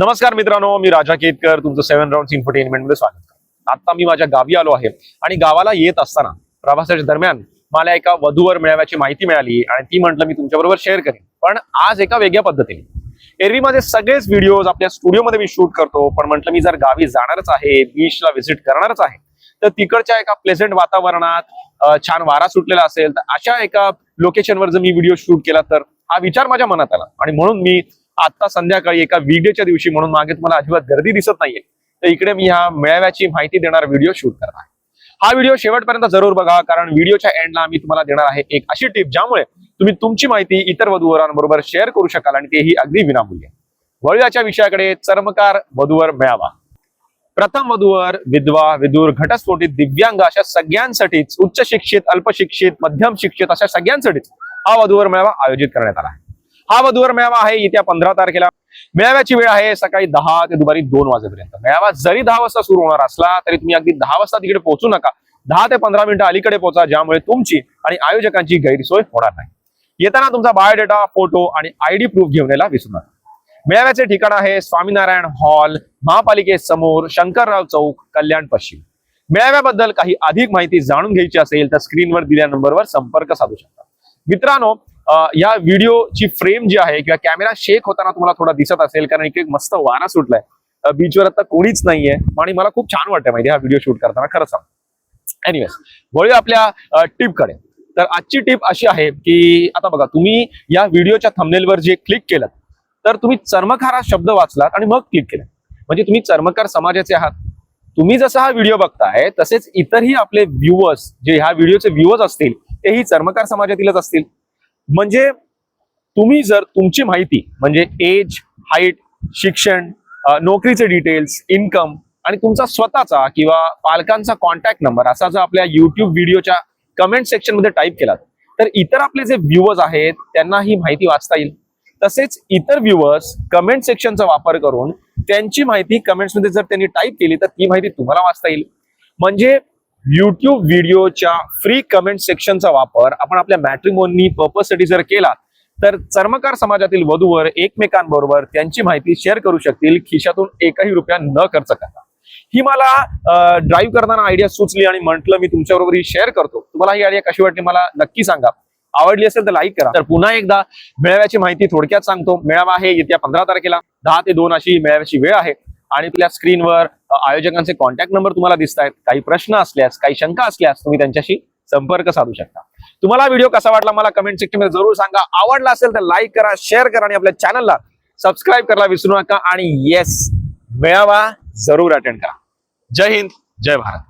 नमस्कार मित्रांनो मी राजा केतकर तुमचं सेव्हन राऊंड इन्फरटेनमेंटमध्ये स्वागत करतो. आता मी माझ्या गावी आलो आहे आणि गावाला येत असताना प्रवासाच्या दरम्यान मला एका वधूवर मेळाव्याची माहिती मिळाली आणि ती म्हटलं मी तुमच्याबरोबर शेअर करेन. पण आज एका वेगळ्या पद्धतीने. एरवीमध्ये सगळेच व्हिडिओज आपल्या स्टुडिओमध्ये मी शूट करतो पण म्हटलं मी जर गावी जाणारच आहे बीचला व्हिजिट करणारच आहे तर तिकडच्या एका प्लेझेंट वातावरणात छान वारा सुटलेला असेल तर अशा एका लोकेशनवर जर मी व्हिडिओ शूट केला तर हा विचार माझ्या मनात आला. आणि म्हणून मी आता संध्याकाळी एका व्हिडिओच्या दिवशी म्हणून मागे तुम्हाला अजिबात गर्दी दिसत नाहीये. तर इकडे मी ह्या मेळाव्याची माहिती देणारा व्हिडिओ शूट करणार. आहे हा व्हिडिओ शेवटपर्यंत जरूर बघा कारण व्हिडिओच्या एंडला मी तुम्हाला देणार आहे एक अशी टिप ज्यामुळे तुम्ही तुमची माहिती इतर वधूवरांबरोबर शेअर करू शकाल आणि तेही अगदी विनामूल्य. वळव्याच्या विषयाकडे चर्मकार वधूवर मेळावा. प्रथम वधूवर विधवा विदूर घटस्फोटित दिव्यांग अशा सगळ्यांसाठीच उच्च शिक्षित अल्पशिक्षित मध्यम शिक्षित अशा सगळ्यांसाठीच हा वधूवर मेळावा आयोजित करण्यात आला आहे. हा वधूवर मेळावा आहे. येत्या पंधरा तारखेला मेळाव्याची वेळ आहे सकाळी दहा ते दुपारी दोन वाजेपर्यंत. मेळावा जरी दहा वाजता सुरू होणार असला तरी तुम्ही अगदी दहा वाजता तिकडे पोहोचू नका. दहा ते पंधरा मिनिटं अलीकडे पोहोचा ज्यामुळे तुमची आणि आयोजकांची गैरसोय होणार नाही. येताना तुमचा बायोडेटा फोटो आणि आयडी प्रूफ घेऊन यायला विसरू नका. मेळाव्याचे ठिकाण आहे स्वामीनारायण हॉल महापालिकेसमोर शंकरराव चौक कल्याण पश्चिम. मेळाव्याबद्दल काही अधिक माहिती जाणून घ्यायची असेल तर स्क्रीनवर दिल्या नंबरवर संपर्क साधू शकता. मित्रांनो या व्हिडिओची फ्रेम जी आहे किंवा कॅमेरा शेक होताना तुम्हाला थोडा दिसत असेल कारण इकडे मस्त वारा सुटलाय. बीचवर आता कोणीच नाहीये. आणि मला खूप छान वाटतं माहिती हा व्हिडिओ शूट करताना खरं सांग एनिवेज वळूया आपल्या टिपकडे तर आजची टिप अशी आहे की आता बघा तुम्ही या व्हिडिओच्या थंबनेलवर जे क्लिक केलं तर तुम्ही चर्मकार हा शब्द वाचलात आणि मग क्लिक केलं. म्हणजे तुम्ही चर्मकार समाजाचे आहात. तुम्ही जसा हा व्हिडिओ बघताय तसेच इतरही आपले व्ह्युअर्स जे ह्या व्हिडिओचे व्ह्युअर्स असतील तेही चर्मकार समाजातीलच असतील. म्हणजे तुम्ही जर तुमची माहिती म्हणजे एज हाईट शिक्षण नोकरीचे डिटेल्स इन्कम आणि तुमचा स्वतःचा किंवा पालकांचा कॉन्टॅक्ट नंबर असा जर आपल्या युट्यूब व्हिडिओच्या कमेंट सेक्शनमध्ये टाईप केलात तर इतर आपले जे व्ह्युअर्स आहेत त्यांना ही माहिती वाचता येईल. तसेच इतर व्ह्युअर्स कमेंट सेक्शनचा वापर करून त्यांची माहिती कमेंट्समध्ये जर त्यांनी टाईप केली तर ती माहिती तुम्हाला वाचता येईल. म्हणजे युट्यूब व्हिडिओच्या फ्री कमेंट सेक्शनचा वापर आपण आपल्या मॅट्रिमोनी पर्पजसाठी जर केला तर चर्मकार समाजातील वधूवर एकमेकांबरोबर त्यांची माहिती शेअर करू शकतील. खिशातून एकही रुपया न खर्च करता. ही मला ड्राईव्ह करताना आयडिया सुचली आणि म्हटलं मी तुमच्याबरोबर ही शेअर करतो. तुम्हाला ही आयडिया कशी वाटली मला नक्की सांगा. आवडली असेल तर लाईक करा. तर पुन्हा एकदा मेळाव्याची माहिती थोडक्यात सांगतो. मेळावा आहे येत्या पंधरा तारखेला. दहा ते दोन अशी मेळाव्याची वेळ आहे. आणि आपल्या स्क्रीनवर आयोजकांचे कॉन्टॅक्ट नंबर तुम्हाला दिसत आहेत काही प्रश्न असल्यास काही शंका असल्यास तुम्ही त्यांच्याशी संपर्क साधू शकता. तुम्हाला व्हिडिओ कसा वाटला मला कमेंट सेक्शनमध्ये जरूर सांगा. आवडला असेल तर लाईक करा शेअर करा आणि आपल्या चॅनलला सबस्क्राईब करायला विसरू नका. आणि येस मेळावा जरूर अटेंड करा. जय हिंद जय भारत.